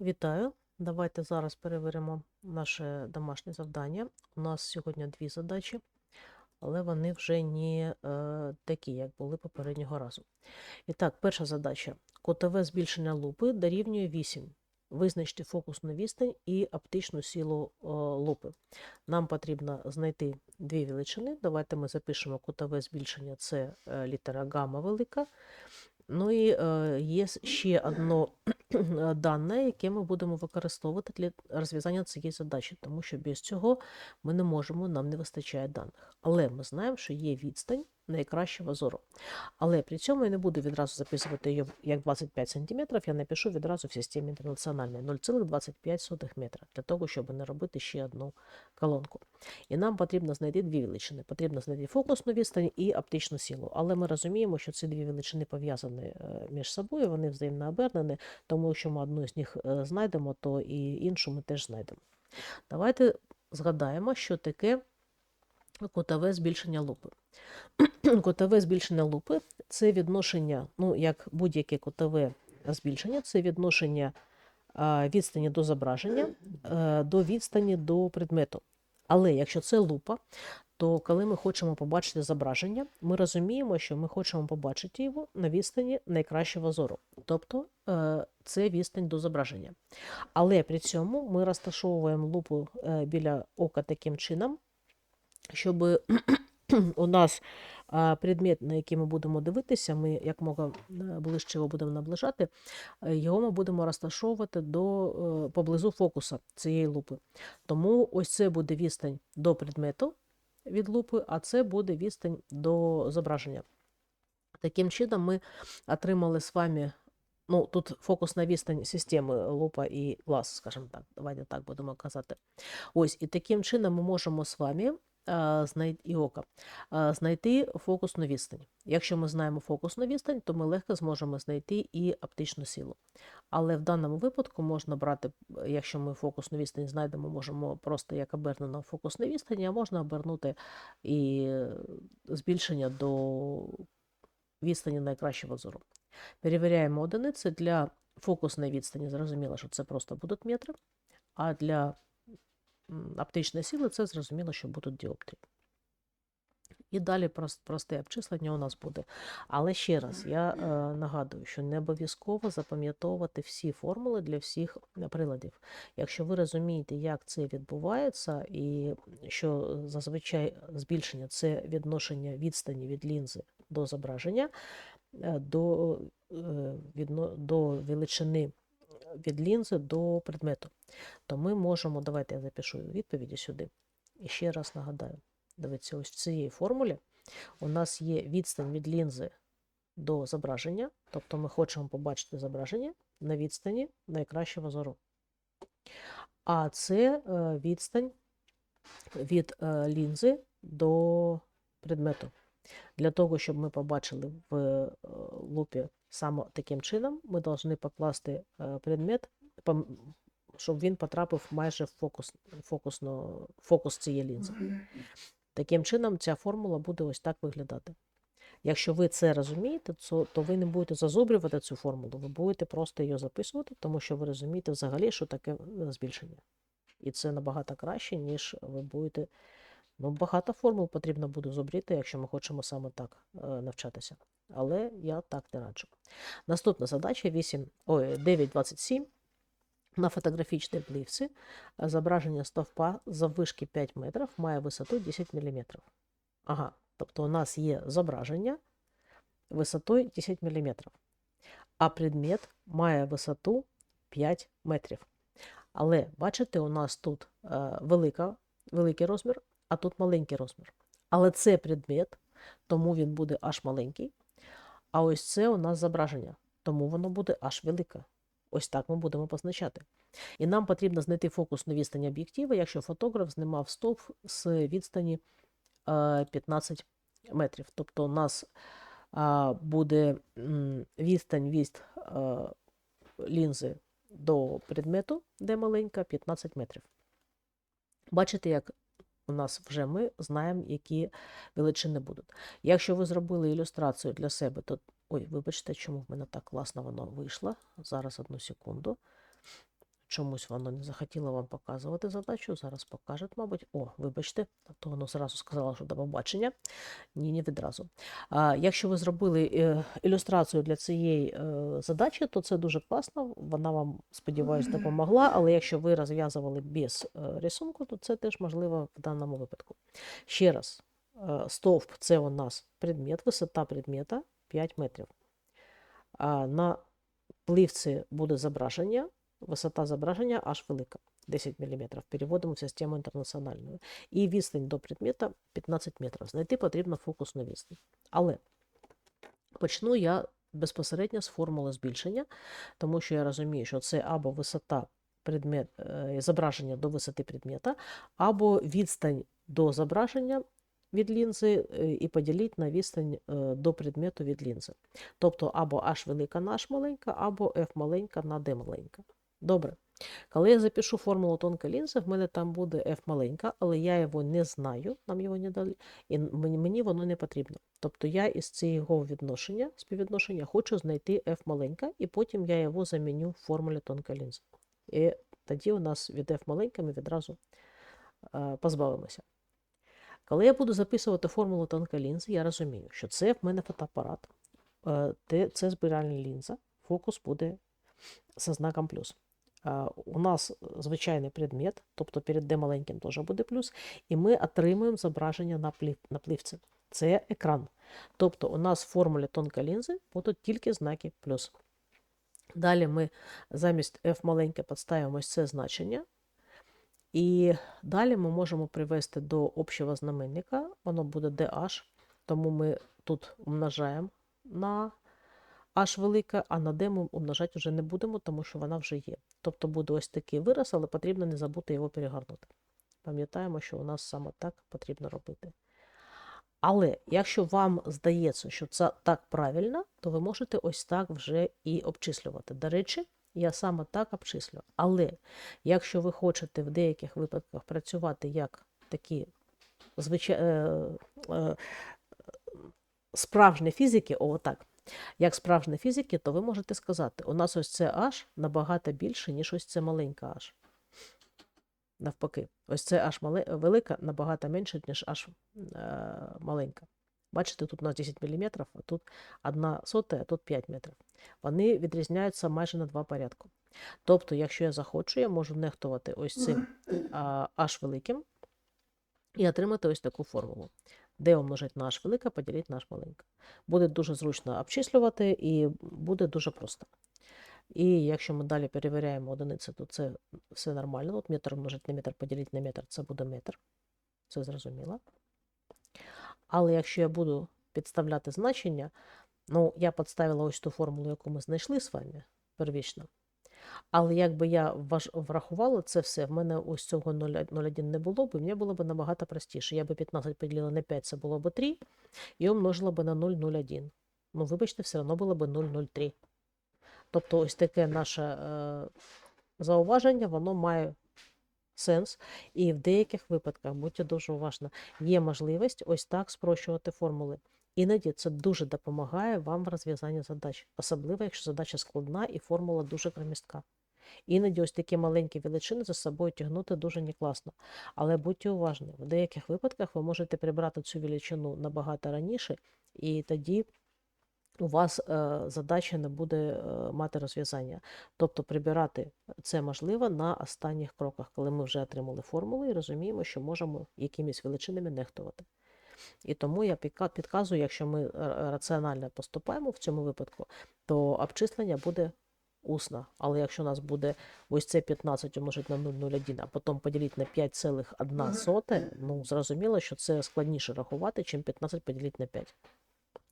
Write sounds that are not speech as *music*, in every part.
Вітаю! Давайте зараз перевіримо наше домашнє завдання. У нас сьогодні дві задачі, але вони вже не е, такі, як були попереднього разу. І так, перша задача. Котове збільшення лупи дорівнює 8. Визначте фокусну відстань і оптичну силу е, лупи. Нам потрібно знайти дві величини. Давайте ми запишемо котове збільшення, це е, літера гамма велика. Ну і е, є ще одно дане, яке ми будемо використовувати для розв'язання цієї задачі, тому що без цього ми не можемо, нам не вистачає даних. Але ми знаємо, що є відстань найкращого зору. Але при цьому я не буду відразу записувати її як 25 см, я напишу відразу в системі інтернаціональної 0,25 метра, для того, щоб не робити ще одну колонку. І нам потрібно знайти дві величини. Потрібно знайти фокусну відстань і оптичну силу. Але ми розуміємо, що ці дві величини пов'язані е, між собою, вони взаємно обернені, тому якщо ми одну з них е, знайдемо, то і іншу ми теж знайдемо. Давайте згадаємо, що таке кутове збільшення лупи. *clears throat* Кутове збільшення лупи це відношення, ну, як будь-яке кутове збільшення, це відношення відстані до зображення е, до відстані до предмету. Але якщо це лупа, то коли ми хочемо побачити зображення, ми розуміємо, що ми хочемо побачити його на відстані найкращого зору. Тобто е, це відстань до зображення. Але при цьому ми розташовуємо лупу е, біля ока таким чином, щоб *clears throat* *clears throat* у нас предмет, на який ми будемо дивитися, ми як мога е, ближче його будемо наближати, е, його ми будемо розташовувати до, е, поблизу фокуса цієї лупи. Тому ось це буде відстань до предмету від лупи, а це буде відстань до зображення. Таким чином, ми отримали з вами. Ну, тут фокусна відстань системи лупа і глаз, скажімо так, давайте так будемо казати. Ось, і таким чином ми можемо з вами і знайти фокусну відстань. Якщо ми знаємо фокусну відстань, то ми легко зможемо знайти і оптичну силу. Але в даному випадку можна брати, якщо ми фокусну відстань знайдемо, можемо просто як обернено фокусну відстань, а можна обернути і збільшення до відстані найкращого зору. Перевіряємо одиниці для фокусної відстані. Зрозуміло, що це просто будуть метри, а для оптичної сили це зрозуміло, що будуть діоптрії. І далі просте обчислення у нас буде. Але ще раз, я е, нагадую, що не обов'язково запам'ятовувати всі формули для всіх е, приладів. Якщо ви розумієте, як це відбувається, і що зазвичай збільшення це відношення відстані від лінзи до зображення, е, до, е, відно, до величини від лінзи до предмету, то ми можемо, давайте я запишу відповіді сюди. І ще раз нагадаю. Дивіться, ось в цій формулі у нас є відстань від лінзи до зображення, тобто ми хочемо побачити зображення на відстані найкращого зору. А це е, відстань від е, лінзи до предмету. Для того, щоб ми побачили в е, лупі саме таким чином, ми повинні покласти е, предмет, щоб він потрапив майже в фокус, фокусно, фокус цієї лінзи. Таким чином, ця формула буде ось так виглядати. Якщо ви це розумієте, то, ви не будете зазубрювати цю формулу, ви будете просто її записувати, тому що ви розумієте взагалі, що таке е, збільшення. І це набагато краще, ніж ви будете. Ну, багато формул потрібно буде зубріти, якщо ми хочемо саме так е, навчатися. Але я так не раджу. Наступна задача 8, ой, 9.27. На фотографічній плівці зображення стовпа заввишки 5 метрів має висоту 10 мм. Ага, тобто у нас є зображення висотою 10 мм, а предмет має висоту 5 метрів. Але бачите, у нас тут е, велика, великий розмір, а тут маленький розмір. Але це предмет, тому він буде аж маленький. А ось це у нас зображення, тому воно буде аж велике. Ось так ми будемо позначати. І нам потрібно знайти фокусну відстань об'єктива, якщо фотограф знімав стовп з відстані е, 15 метрів. Тобто у нас буде відстань від е, лінзи до предмету, де маленька, 15 метрів. Бачите, як у нас вже ми знаємо, які величини будуть. Якщо ви зробили ілюстрацію для себе, то. Ой, вибачте, чому в мене так класно воно вийшло. Зараз одну секунду. Чомусь воно не захотіло вам показувати задачу. Зараз покаже, мабуть. О, вибачте, то воно зразу сказало, що до побачення. Ні, не відразу. А, якщо ви зробили е, ілюстрацію для цієї е, задачі, то це дуже класно. Вона вам, сподіваюся, допомогла. Але якщо ви розв'язували без е, рисунку, то це теж можливо в даному випадку. Ще раз, стовп це у нас предмет, висота предмета 5 метрів. На пливці буде зображення, висота зображення аж велика. 10 мм. Переводимо в систему інтернаціональну. І відстань до предмета 15 метрів. Знайти потрібно фокусну відстань. Але почну я безпосередньо з формули збільшення, тому що я розумію, що це або висота предмет, е, зображення до висоти предмета, або відстань до зображення від лінзи е, і поділіть на відстань е, до предмету від лінзи. Тобто або H велика на H маленька, або F маленька на D маленька. Добре. Коли я запишу формулу тонка лінзи, в мене там буде F маленька, але я його не знаю, нам його не дали, і мені, воно не потрібно. Тобто я із цього відношення, співвідношення хочу знайти F маленька, і потім я його заміню в формулі тонка лінза. І тоді у нас від F маленька ми відразу е, позбавимося. Коли я буду записувати формулу тонка лінзи, я розумію, що це в мене фотоапарат, е, це збиральна лінза, фокус буде зі знаком плюс. У нас звичайний предмет, тобто перед D маленьким теж буде плюс, і ми отримуємо зображення на, плів, на плівці. Це екран. Тобто у нас в формулі тонка лінзи будуть тільки знаки плюс. Далі ми замість F маленьке підставимо це значення. І далі ми можемо привести до общого знаменника, воно буде DH, тому ми тут умножаємо на H велике, а на D умножати вже не будемо, тому що вона вже є. Тобто буде ось такий вираз, але потрібно не забути його перегорнути. Пам'ятаємо, що у нас саме так потрібно робити. Але якщо вам здається, що це так правильно, то ви можете ось так вже і обчислювати. До речі, я саме так обчислю. Але якщо ви хочете в деяких випадках працювати як такі звичай... е, е, справжні фізики, о, так, як справжні фізики, то ви можете сказати, у нас ось це H набагато більше, ніж ось це маленька H. Навпаки, ось це H мале... велика набагато менше, ніж H е, маленька. Бачите, тут у нас 10 мм, а тут 1 сота, а тут 5 метрів. Вони відрізняються майже на два порядку. Тобто, якщо я захочу, я можу нехтувати ось цим H великим і отримати ось таку формулу. Де умножить на H велика, поділити на H маленька. Буде дуже зручно обчислювати і буде дуже просто. І якщо ми далі перевіряємо одиниці, то це все нормально. От метр умножить на метр, поділити на метр, це буде метр. Це зрозуміло. Але якщо я буду підставляти значення, ну, я підставила ось ту формулу, яку ми знайшли з вами первічно. Але якби я врахувала це все, в мене ось цього 0,1 не було б, і мені було б набагато простіше. Я би 15 поділила на 5, це було б 3, і умножила б на 0,01. Ну, вибачте, все одно було б 0,03. Тобто ось таке наше е, зауваження, воно має сенс. І в деяких випадках, будьте дуже уважні, є можливість ось так спрощувати формули. Іноді це дуже допомагає вам в розв'язанні задач, особливо якщо задача складна і формула дуже громістка. Іноді ось такі маленькі величини за собою тягнути дуже не класно. Але будьте уважні, в деяких випадках ви можете прибрати цю величину набагато раніше, і тоді у вас е, задача не буде е, мати розв'язання. Тобто прибирати це можливо на останніх кроках, коли ми вже отримали формулу і розуміємо, що можемо якимись величинами нехтувати. І тому я підказую, якщо ми раціонально поступаємо в цьому випадку, то обчислення буде усно. Але якщо у нас буде ось це 15 умножити на 0,01, а потім поділити на 5,1, ну зрозуміло, що це складніше рахувати, чим 15 поділити на 5.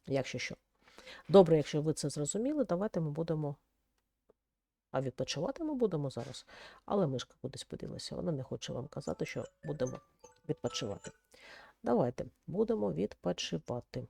Якщо що. Добре, якщо ви це зрозуміли, давайте ми будемо. А відпочивати ми будемо зараз. Але мишка кудись поділася. Вона не хоче вам казати, що будемо відпочивати. Давайте будемо відпочивати.